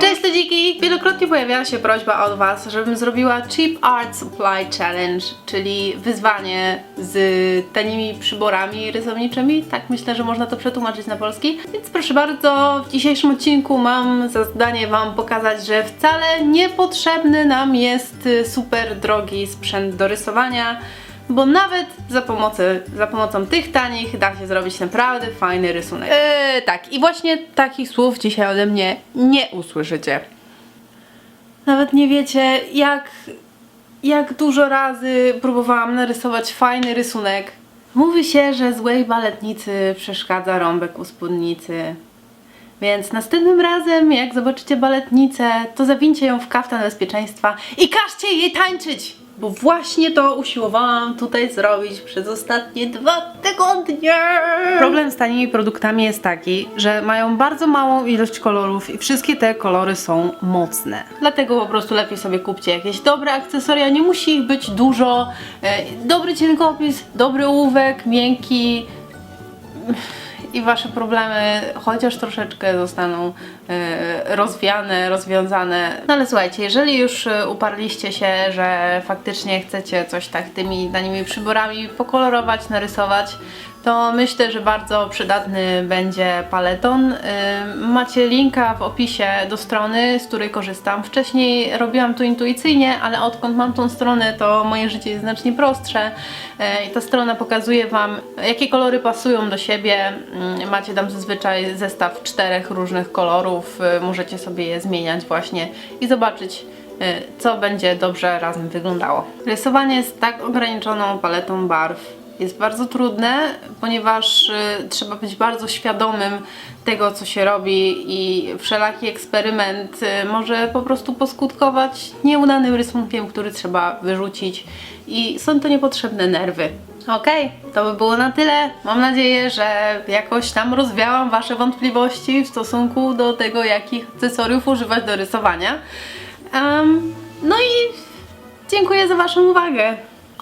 Cześć ludziki! Wielokrotnie pojawiała się prośba od Was, żebym zrobiła Cheap Art Supply Challenge, czyli wyzwanie z tanimi przyborami rysowniczymi. Tak myślę, że można to przetłumaczyć na polski. Więc proszę bardzo, w dzisiejszym odcinku mam za zadanie Wam pokazać, że wcale niepotrzebny nam jest super drogi sprzęt do rysowania. Bo nawet za pomocą, za pomocą tych tanich da się zrobić naprawdę fajny rysunek. Eee, tak, i właśnie takich słów dzisiaj ode mnie nie usłyszycie. Nawet nie wiecie, jak, jak dużo razy próbowałam narysować fajny rysunek. Mówi się, że złej baletnicy przeszkadza rąbek u spódnicy. Więc następnym razem, jak zobaczycie baletnicę, to zawincie ją w kaftan bezpieczeństwa i każcie jej tańczyć! Bo właśnie to usiłowałam tutaj zrobić przez ostatnie dwa tygodnie. Problem z tanimi produktami jest taki, że mają bardzo małą ilość kolorów i wszystkie te kolory są mocne. Dlatego po prostu lepiej sobie kupcie jakieś dobre akcesoria, nie musi ich być dużo. E, Dobry cienkopis, dobry ołówek, miękki, i wasze problemy chociaż troszeczkę zostaną e, rozwiane, rozwiązane. No ale słuchajcie, jeżeli już e, uparliście się, że faktycznie chcecie coś tak tymi danimi przyborami pokolorować, narysować, to myślę, że bardzo przydatny będzie paleton. Ym, Macie linka w opisie do strony, z której korzystam. Wcześniej robiłam to intuicyjnie, ale odkąd mam tą stronę, to moje życie jest znacznie prostsze. Yy, I ta strona pokazuje Wam, jakie kolory pasują do siebie. Ym, Macie tam zazwyczaj zestaw czterech różnych kolorów. Możecie sobie je zmieniać właśnie i zobaczyć, co będzie dobrze razem wyglądało. Rysowanie z tak ograniczoną paletą barw jest bardzo trudne, ponieważ y, trzeba być bardzo świadomym tego, co się robi i wszelaki eksperyment y, może po prostu poskutkować nieudanym rysunkiem, który trzeba wyrzucić i są to niepotrzebne nerwy. Okej, to by było na tyle. Mam nadzieję, że jakoś tam rozwiałam Wasze wątpliwości w stosunku do tego, jakich akcesoriów używać do rysowania. Em, no i Dziękuję za Waszą uwagę.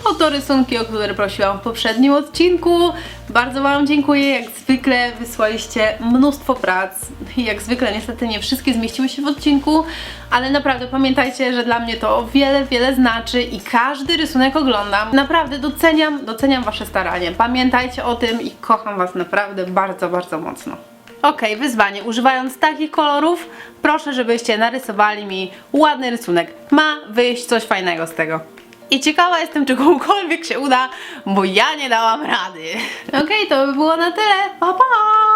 Oto rysunki, o które prosiłam w poprzednim odcinku. Bardzo Wam dziękuję. Jak zwykle wysłaliście mnóstwo prac. Jak zwykle niestety nie wszystkie zmieściły się w odcinku, ale naprawdę pamiętajcie, że dla mnie to o wiele, wiele znaczy i każdy rysunek oglądam. Naprawdę doceniam, doceniam Wasze staranie. Pamiętajcie o tym i kocham Was naprawdę bardzo, bardzo mocno. Okej, wyzwanie. Używając takich kolorów, proszę, żebyście narysowali mi ładny rysunek. Ma wyjść coś fajnego z tego. I ciekawa jestem, czy komukolwiek się uda, bo ja nie dałam rady. Okej, to by było na tyle. Pa, pa!